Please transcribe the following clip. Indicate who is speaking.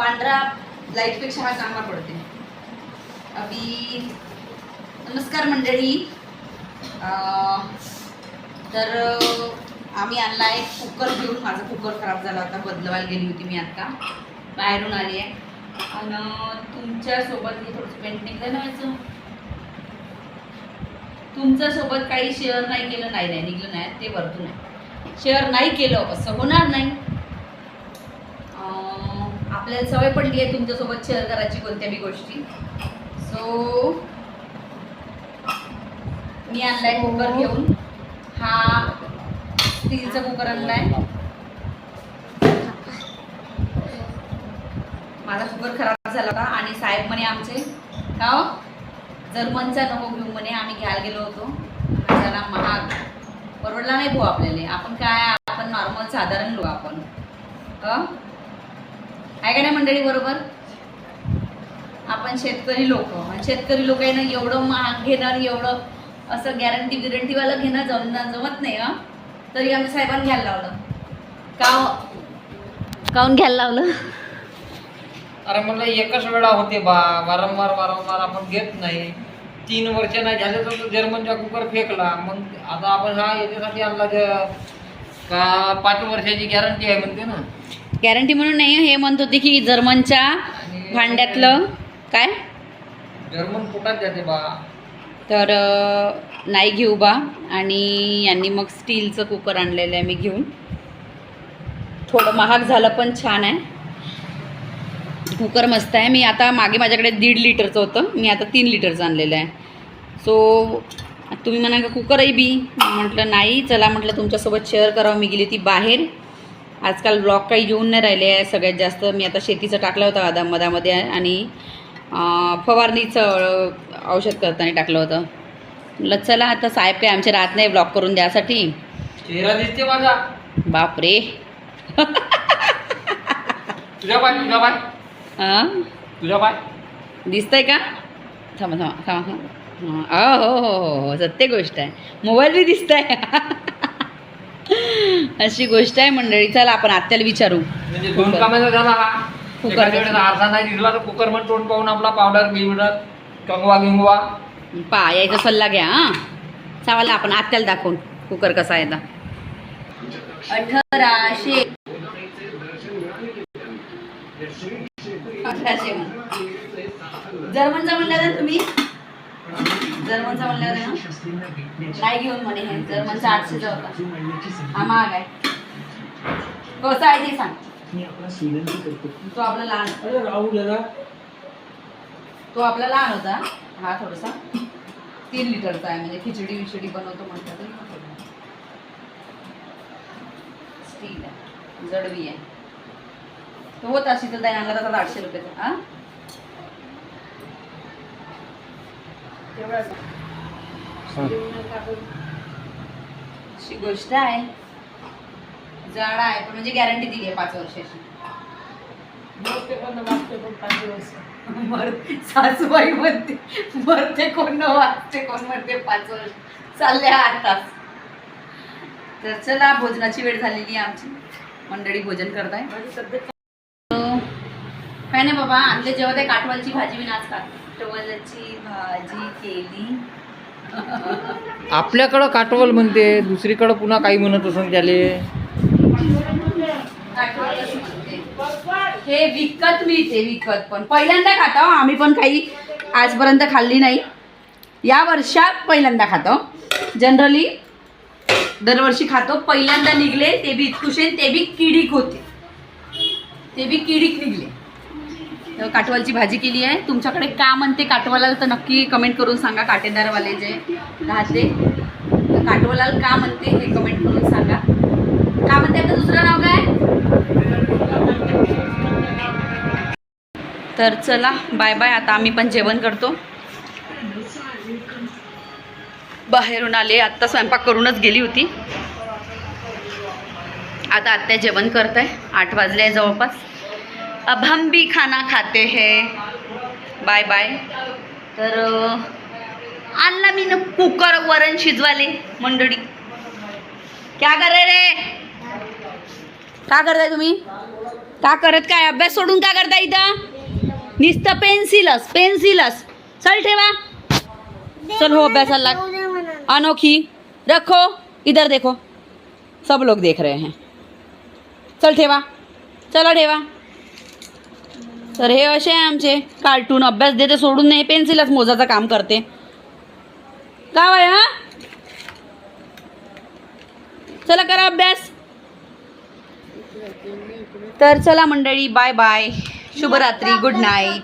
Speaker 1: पांढरा लाईटपेक्षा हा चांगला पडते अभी नमस्कार मंडळी. तर आम्ही आणला आहे कुकर घेऊन. माझा कुकर खराब झाला होता बदलवायला गेली होती मी आत्ता बाहेरून आली आहे. आणि तुमच्यासोबत हे थोडंसं पेंटिंग बनवायचं. तुमच्यासोबत काही शेअर नाही केलं. नाही नाही निघलं नाही. ते वरतून आहे. शेअर नाही केलं असं होणार नाही. आपल्याला सवय पडली आहे तुमच्यासोबत शेअर करायची कोणत्या बी गोष्टी. सो मी आणलाय कुकर घेऊन. हा स्टीलचा कुकर आणलाय. माझा कुकर खराब झाला होता आणि साहेब म्हणे आमचे का हो? जर्मनचा नको घेऊन म्हणे आम्ही घ्यायला गेलो होतो. त्याला महाग. परवडला नाही भाऊ आपल्याला. आपण काय आपण नॉर्मल साधारण लोक आपण. आहे का नाही मंडळी बरोबर? आपण शेतकरी लोक. शेतकरी लोक आहे ना एवढं महाग घेणार एवढं असं गॅरंटी बिरंटीवालं घेणं जमणार जमत नाही हं? तरी आमच्या साहेबांना घ्यायला लावलं. का हो? काऊन घ्यायला लावलं?
Speaker 2: अरे म्हणलं एकच वेळा होते बा. वारंवार वारंवार आपण घेत नाही. तीन वर्ष नाही झाले तर तो जर्मनचा कुकर फेकला. मग आता आपण हा याच्यासाठी आणला का पाच वर्षाची गॅरंटी आहे म्हणते ना?
Speaker 1: गॅरंटी म्हणून नाही हे म्हणत होते की जर्मनच्या भांड्यातलं काय?
Speaker 2: जर्मन पोटात जाते बा.
Speaker 1: तर नाही घेऊ बा. आणि यांनी मग स्टीलचं कुकर आणलेलं आहे मी घेऊन. थोडं महाग झालं पण छान आहे. कुकर मस्त आहे. मी आता मागे माझ्याकडे दीड लिटरचं होतं. मी आता तीन लिटरचं आणलेलं आहे. सो तुम्ही म्हणा का कुकरही बी? म्हटलं नाही. चला म्हटलं तुमच्यासोबत शेअर करावं. मी गेली ती बाहेर. आजकाल ब्लॉग काही येऊन नाही राहिले आहे सगळ्यात जास्त. मी आता शेतीचं टाकलं होतं आदा मधामध्ये आणि फवारणीचं औषध करताना टाकलं होतं. म्हटलं चला आता साहेब काही आमचे राहत नाही ब्लॉक करून द्यासाठी.
Speaker 2: चेहरा दिसते माझा.
Speaker 1: बापरे.
Speaker 2: तुझ्या पाय तुझ्या पाय.
Speaker 1: हां
Speaker 2: तुझ्या पाय.
Speaker 1: दिसतंय का? थांबा थांबा थांबा हां हो हो हो हो सत्य गोष्ट आहे. मोबाईल बी दिसतंय. अशी गोष्ट आहे मंडळी. चला आपण आत्याला विचारू.
Speaker 2: म्हणजे दोन. कामाचा झाला हा.
Speaker 1: कुकर.
Speaker 2: एखाद्या वेळेस नाही दिसला तर कुकर म्हणून तोंड पाहून आपला पावडर बिवडर कंगवा गिंगवा
Speaker 1: पा यायचा सल्ला घ्या हां. चावाला आपण आत्याला दाखवून कुकर कसा आहे अठराशे अठराशे जर्मनचा म्हणलं ना तुम्ही? जर्मनचा म्हणलं ना नाही घेऊन म्हणे हे जर्मनचा आठशेचा होता हा महाग आहे. कसं आहे ते सांग. तो आपला लहान. तो आपला लहान होता. हा थोडासा. तीन लिटरचा आहे म्हणजे खिचडी विचडी बनवतो म्हटलं तरी स्टील आहे. जडवी आहे. तो होता शीतल ताई आणला तर आठशे रुपयाचा. हा? अशी गोष्ट आहे. जाडा आहे पण म्हणजे गॅरंटी दिली आहे पाच वर्षाची. मर सासूबाई म्हणते मरते कोण न वाचते कोण मरते पाच वर्ष. चालले आठ तास. तर चला भोजनाची वेळ झालेली आहे आमची. मंडळी भोजन करताय. अं, काय नाही बाबा आणले जेव्हा ते काठवालची भाजी मी आज भाजी केली.
Speaker 2: आपल्याकडं काटवल म्हणते दुसरीकडं पुन्हा काही म्हणत असं त्याले.
Speaker 1: म्हणते. हे विकत मिळते विकत. पण पहिल्यांदा खातो आम्ही पण काही आजपर्यंत खाल्ली नाही. या वर्षात पहिल्यांदा खातो. जनरली दरवर्षी खातो. पहिल्यांदा निघले ते बी इतकुशे ते बी किडीक होते. ते बी किडीक निघले. काटवालची भाजी केली आहे. तुमच्याकडे का म्हणते काटवालाल तर नक्की कमेंट करून सांगा काटेदारवाले जे राहते. तर काटवालाल का म्हणते हे कमेंट करून सांगा. का म्हणते आता दुसरं नाव काय? तर चला बाय बाय आता आम्ही पण जेवण करतो. बाहेरून आले आत्ता स्वयंपाक करूनच गेली होती. आता आत्या जेवण करत आहे आठ वाजले आहे जवळपास. अब हम भी खाना खाते हैं। बाय बाय तर आणला मी ना कुकर वरण शिजवाले मंडळी. क्या करे रे? का करताय तुम्ही? का करत काय? अभ्यास सोडून का करता इथं? नुसतं पेन्सिलच पेन्सिलच चल ठेवा. चल हो अभ्यासाला लाग. अनोखी. रखो. इधर देखो. सब लोग देख रहे हैं. चल ठेवा. चला ठेवा. तर हे असे आहे आमचे. कार्टून अभ्यास देते सोडून नाही पेन्सिलच मोजाचं काम करते. का वय हा? चला करा अभ्यास. तर चला मंडळी बाय बाय शुभरात्री गुड नाईट